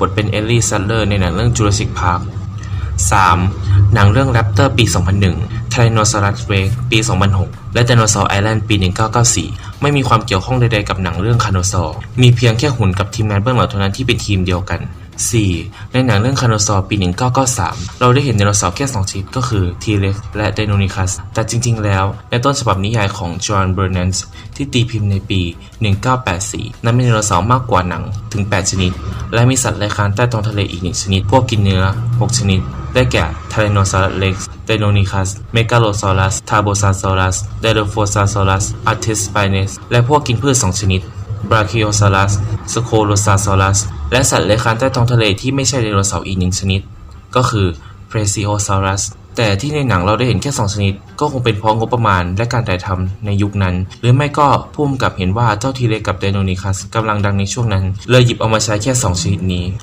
บทเป็นเอลลี่ซัลเลอร์ในหนังเรื่อง Jurassic Park 3. หนังเรื่อง Raptor ปี 2001 Tyrannosaurus Rex ปี 2006 และ Dinosaur Island ปี 1994 ไม่มีความเกี่ยวข้องใดๆกับหนังเรื่องคาโนซอร์มีเพียงแค่หุ่นกับทีมงานเบื้องหลังเท่านั้นที่เป็นทีมเดียวกัน 4. ในหนังเรื่องคาโนซอร์ปี 1993 เราได้เห็นไดโนเสาร์แค่2ชนิดก็คือ T-Rex และ Deinonychus แต่จริง ๆ แล้ว ในต้นฉบับนิยายของ John Burnett ที่ตีพิมพ์ในปี 1984 นั้นมีไดโนเสาร์มากกว่าหนังถึง 8 ชนิด และมีสัตว์เลื้คานใต้ท้องทะเลอีกหนึ่งชนิด พวกกินเนื้อ 6 ชนิด ได้แก่ Tyrannosaurus Rex Deinonychus Megalosaurus Tarbosaurus Dilophosaurus Artispines และพวกกินพืช 2 ชนิด Brachiosaurus Scolosaurus และสัตว์เลื้อยคลานใต้ท้องทะเลที่ไม่ใช่ไดโนเสาร์อีกหนึ่งชนิด ก็คือ Plesiosaurus แต่ที่ในหนังเราได้เห็นแค่ 2 ชนิด ก็คงเป็นเพราะงบประมาณและการถ่ายทำในยุคนั้น หรือไม่ก็พุ่มกับเห็นว่าเจ้าทีเล็กกับไดโนนิคัสกำลังดังในช่วงนั้น เลยหยิบเอามาใช้แค่ 2 ชนิดนี้